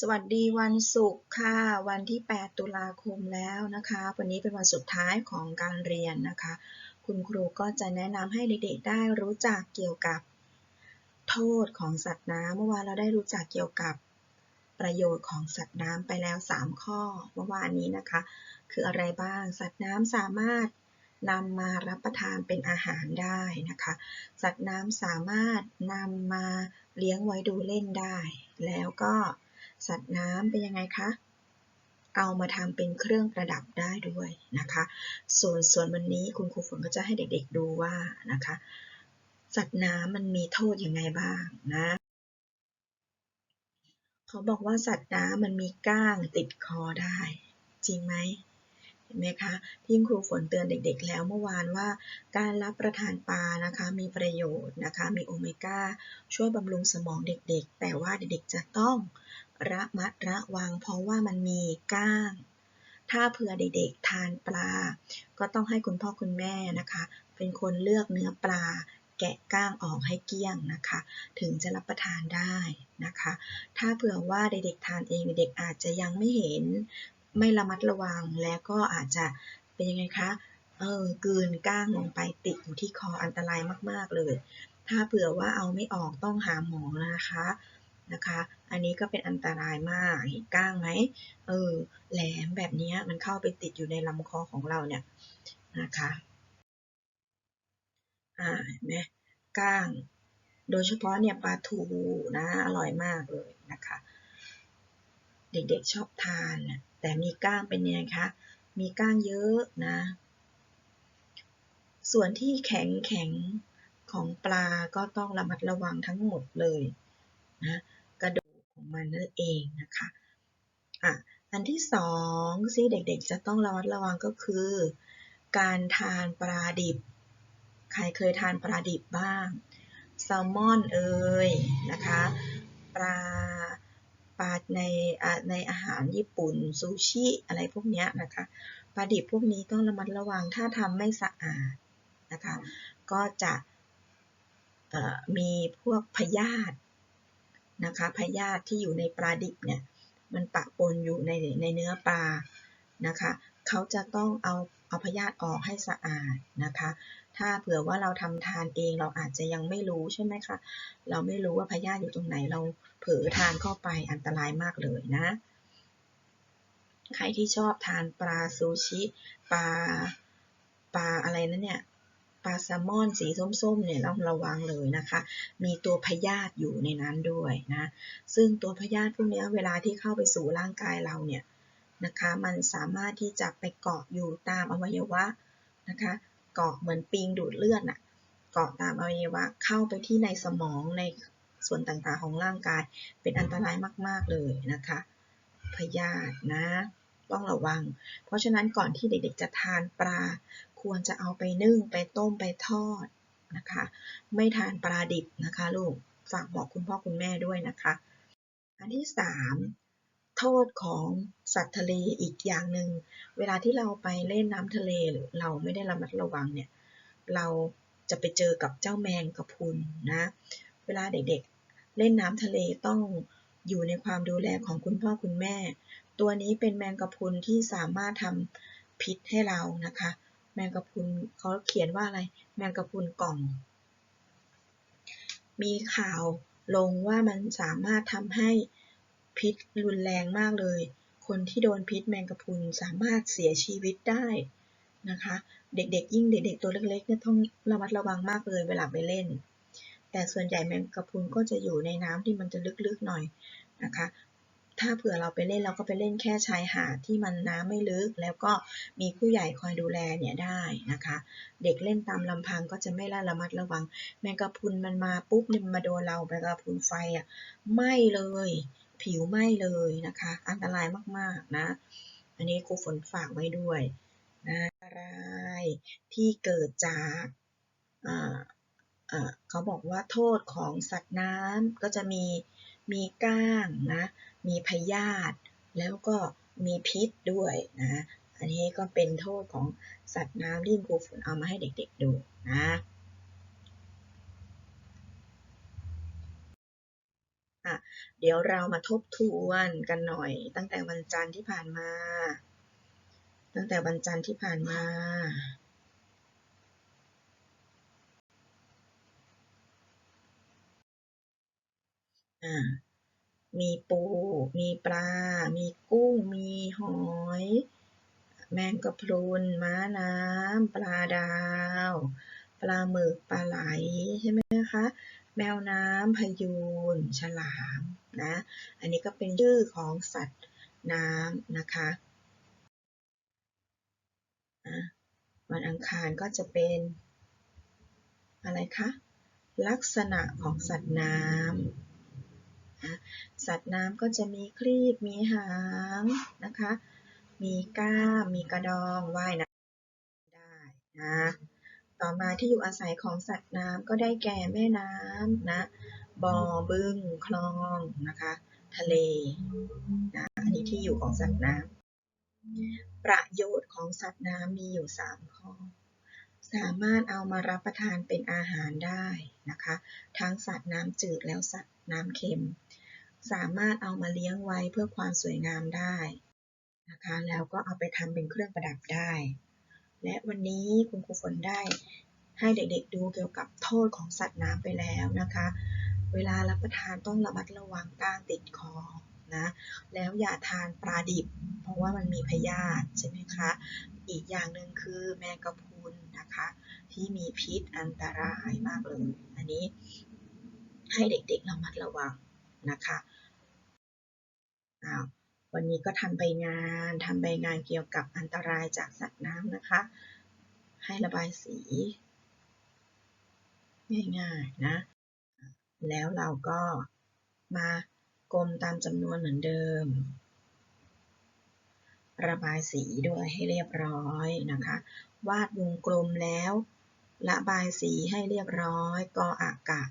สวัสดีวันศุกร์ค่ะ วันที่ 8 ตุลาคมแล้วนะคะ วันนี้เป็นวันสุดท้ายของการเรียนนะคะ คุณครูก็จะแนะนำให้เด็กๆได้รู้จักเกี่ยวกับโทษของสัตว์น้ำเมื่อวานเราได้รู้จักเกี่ยวกับประโยชน์ของสัตว์น้ำไปแล้ว 3 ข้อเมื่อวานนี้นะคะ คืออะไรบ้าง สัตว์น้ำสามารถนำมารับประทานเป็นอาหารได้นะคะ สัตว์น้ำสามารถนำมาเลี้ยงไว้ดูเล่นได้ แล้วก็ สัตว์น้ำเป็นยังไงคะ เอามาทำเป็นเครื่องประดับได้ด้วยนะคะ ส่วนส่วนวันนี้คุณครูฝนก็จะให้เด็กๆดูว่านะคะ สัตว์น้ำมันมีโทษยังไงบ้างนะเขาบอกว่าสัตว์น้ำมันมีก้างติดคอได้ จริงไหมเห็นไหมคะที่ครูฝนเตือนเด็กๆ แล้วเมื่อวานว่า การรับประทานปลานะคะมีประโยชน์นะคะ มีโอเมก้าช่วยบำรุงสมองเด็กๆ แต่ว่าเด็กๆจะต้อง ระมัดระวังเพราะว่ามันมีก้าง ถ้าเผื่อเด็กๆทานปลา ก็ต้องให้คุณพ่อคุณแม่นะคะ เป็นคนเลือกเนื้อปลา แกะก้างออกให้เกลี้ยงนะคะ ถึงจะรับประทานได้นะคะ ถ้าเผื่อว่าเด็กๆทานเองเด็กอาจจะยังไม่เห็น ไม่ระมัดระวังและก็อาจจะเป็นยังไงคะเออกืนก้างลงไปติดอยู่ที่คออันตรายมาก ๆ เลย ถ้าเผื่อว่าเอาไม่ออกต้องหาหมอนะคะ นะคะ อันนี้ก็เป็นอันตรายมาก เห็นก้างไหมเออ แหลมแบบนี้มันเข้าไปติดอยู่ในลำคอของเราเนี่ยนะคะ อ่าเห็นไหมก้าง โดยเฉพาะเนี่ยปลาทูนะ อร่อยมากเลยนะคะ เด็กๆชอบทาน แต่มีก้างเป็นยังไงคะ มีก้างเยอะนะ ส่วนที่แข็งแข็งของปลาก็ต้องระมัดระวังทั้งหมดเลยนะ ของมันนั่นเองนะคะอะอันที่สองที่เด็กๆ จะต้องระมัดระวังก็คือ การทานปลาดิบ ใครเคยทานปลาดิบบ้างแซลมอนเอ่ยนะคะปลาปลาในในอาหารญี่ปุ่นซูชิอะไรพวกนี้นะคะปลาดิบพวกนี้ต้องระมัดระวังถ้าทำไม่สะอาดนะคะก็จะมีพวกพยาธิ นะคะพยาธิที่อยู่ในปลาดิบเนี่ยมันปะปนอยู่ในในเนื้อปลานะคะเขาจะต้องเอาเอาพยาธิออกให้สะอาดนะคะ ถ้าเผื่อว่าเราทำทานเองเราอาจจะยังไม่รู้ใช่ไหมคะเราไม่รู้ว่าพยาธิอยู่ตรงไหนเราเผลอทานเข้าไปอันตรายมากเลยนะ ใครที่ชอบทานปลาซูชิปลาปลาอะไรนั่นเนี่ย ปลาแซลมอนสีส้มๆเนี่ยต้องระวังเลยนะคะ มีตัวพยาธิอยู่ในนั้นด้วยนะ ซึ่งตัวพยาธิพวกนี้เวลาที่เข้าไปสู่ร่างกายเราเนี่ยนะคะ มันสามารถที่จะไปเกาะอยู่ตามอวัยวะนะคะ เกาะเหมือนปิงดูดเลือดน่ะเกาะตามอวัยวะเข้าไปที่ในสมองในส่วนต่างๆของร่างกาย เป็นอันตรายมาก ๆเลยนะคะ พยาธินะ ต้องระวัง เพราะฉะนั้นก่อนที่เด็กๆจะทานปลา ควรจะเอาไปนึ่งไปต้มไปทอดนะคะ ไม่ทานปลาดิบนะคะลูก ฝากบอกคุณพ่อคุณแม่ด้วยนะคะ อันที่ 3 โทษของสัตว์ทะเลอีกอย่างหนึ่ง เวลาที่เราไปเล่นน้ำทะเลหรือเราไม่ได้ระมัดระวังเนี่ย เราจะไปเจอกับเจ้าแมงกะพรุนนะ เวลาเด็กๆ เล่นน้ำทะเลต้องอยู่ในความดูแลของคุณพ่อคุณแม่ ตัวนี้เป็นแมงกะพรุนที่สามารถทำพิษให้เรานะคะ แมงกะพรุนเขาเขียนว่าอะไร แมงกะพรุนกล่อง มีข่าวลงว่ามันสามารถทำให้พิษรุนแรงมากเลย คนที่โดนพิษแมงกะพรุนสามารถเสียชีวิตได้นะคะ เด็กๆ ยิ่งเด็กๆ ตัวเล็กๆเนี่ยต้องระมัดระวังมากเลยเวลาไปเล่น แต่ส่วนใหญ่แมงกะพรุนก็จะอยู่ในน้ำที่มันจะลึกๆหน่อยนะคะ ถ้าเผื่อเราไปเล่นเราก็ไปเล่นแค่ชายหาดที่มันน้ำไม่ลึก แล้วก็มีผู้ใหญ่คอยดูแลเนี่ยได้นะคะ เด็กเล่นตามลำพังก็จะไม่ละระมัดระวัง แมงกะพรุนมันมาปุ๊บเนี่ยมาโดนเราแมงกะพรุนไฟอะไหม้เลย ผิวไหม้เลยนะคะ อันตรายมากๆนะ อันนี้ครูฝนฝากไว้ด้วยนะอะไรที่เกิดจากเขาบอกว่าโทษของสัตว์น้ำก็จะมี มีก้างนะ มีพยาธิแล้วก็มีพิษด้วยนะ อันนี้ก็เป็นโทษของสัตว์น้ำที่ครูฝนเอามาให้เด็กๆดูนะะเดี๋ยวเรามาทบทวนกันหน่อย ตั้งแต่วันจันทร์ที่ผ่านมา ตั้งแต่วันจันทร์ที่ผ่านมา มีปู มีปลา มีกุ้ง มีหอย แมงกะพรุน ม้าน้ำ ปลาดาว ปลาหมึก ปลาไหล ใช่ไหมคะ แมวน้ำพยูน ฉลาม นะ อันนี้ก็เป็นชื่อของสัตว์น้ำนะคะวันอังคารก็จะเป็น อะไรคะ ลักษณะของสัตว์น้ำ สัตว์น้ำก็จะมีครีบ มีหางนะคะ มีก้าม มีกระดอง ว่ายน้ำได้นะ ต่อมาที่อยู่อาศัยของสัตว์น้ำก็ได้แก่แม่น้ำนะ บ่อ บึง คลอง นะคะ ทะเลนะอันนี้ที่อยู่ของสัตว์น้ำประโยชน์ของสัตว์น้ำมีอยู่ 3 ข้อ สามารถเอามารับประทานเป็นอาหารได้นะคะ ทั้งสัตว์น้ำจืดแล้วสัตว์น้ำเค็ม สามารถเอามาเลี้ยงไว้เพื่อความสวยงามได้นะคะ แล้วก็เอาไปทำเป็นเครื่องประดับได้ และวันนี้คุณครูฝนได้ให้เด็กๆดูเกี่ยวกับโทษของสัตว์น้ำไปแล้วนะคะ เวลารับประทานต้องระมัดระวังก้างติดคอนะแล้วอย่าทานปลาดิบ เพราะว่ามันมีพยาธิใช่ไหมคะ อีกอย่างหนึ่งคือแมงกะพรุน ที่มีพิษอันตรายมากเลย อันนี้ให้เด็กๆระมัดระวังนะคะอ้าววันนี้ก็ทำใบงานทำใบงานเกี่ยวกับอันตรายจากสัตว์น้ำนะคะ ให้ระบายสี ง่ายๆนะ แล้วเราก็มากลมตามจำนวนเหมือนเดิม ระบายสีด้วยให้เรียบร้อยนะคะ วาดวงกลมแล้ว ระบายสีให้เรียบร้อย กออากะ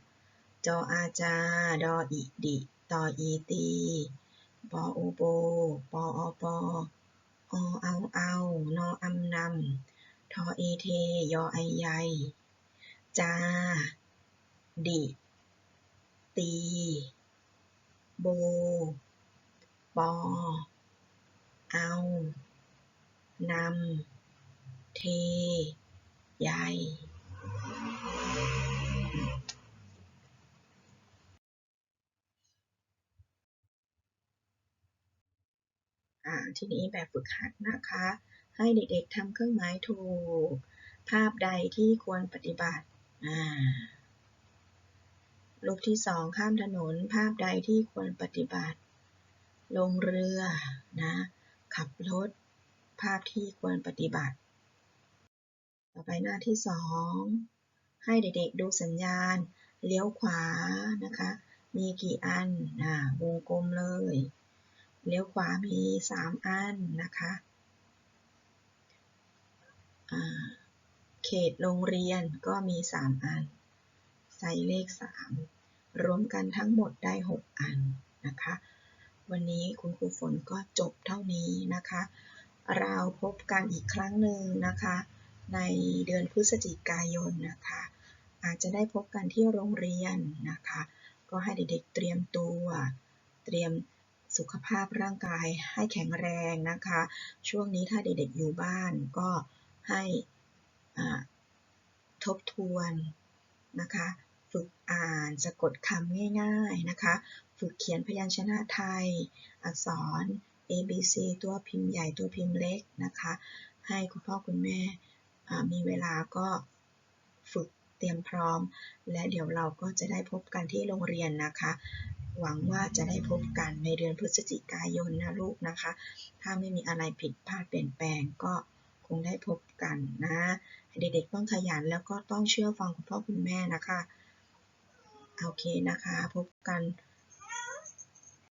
จออาจา ดออิดิตออีตีปอโอโปปออปออเอาเอานออำนำทอเอเท ยอไอใยจา ดิ ตี โบ ปอ เอา นำ เทใย ทีนี้แบบฝึกหัดนะคะ ให้เด็กๆทำเครื่องหมายถูก ภาพใดที่ควรปฏิบัติรูปที่สองข้ามถนน ภาพใดที่ควรปฏิบัติ ลงเรือนะขับรถ ภาพที่ควรปฏิบัติ ต่อไปหน้าที่สองให้เด็กๆดูสัญญาณ เลี้ยวขวานะคะ มีกี่อันนะวงกลมเลย เลี้ยวขวามี 3 อันนะคะเขตโรงเรียนก็มี 3 อัน ใส่เลข 3 รวมกันทั้งหมดได้ 6 อันนะคะ วันนี้คุณครูฝนก็จบเท่านี้นะคะ เราพบกันอีกครั้งหนึ่งนะคะ ในเดือนพฤศจิกายนนะคะ อาจจะได้พบกันที่โรงเรียนนะคะ ก็ให้เด็กๆเตรียมตัว เตรียม สุขภาพร่างกายให้แข็งแรงนะคะ ช่วงนี้ถ้าเด็กๆอยู่บ้านก็ให้ทบทวนนะคะ ฝึกอ่านสะกดคำง่ายๆนะคะ ฝึกเขียนพยัญชนะไทย อักษร A B C ตัวพิมพ์ใหญ่ตัวพิมพ์เล็กนะคะ ให้คุณพ่อคุณแม่มีเวลาก็ฝึกเตรียมพร้อม และเดี๋ยวเราก็จะได้พบกันที่โรงเรียนนะคะ หวังว่าจะได้พบกันในเดือนพฤศจิกายนนะลูกนะคะ ถ้าไม่มีอะไรผิดพลาดเปลี่ยนแปลงก็คงได้พบกันนะ เด็กๆต้องขยันแล้วก็ต้องเชื่อฟังคุณพ่อคุณแม่นะคะ โอเคนะคะ พบกัน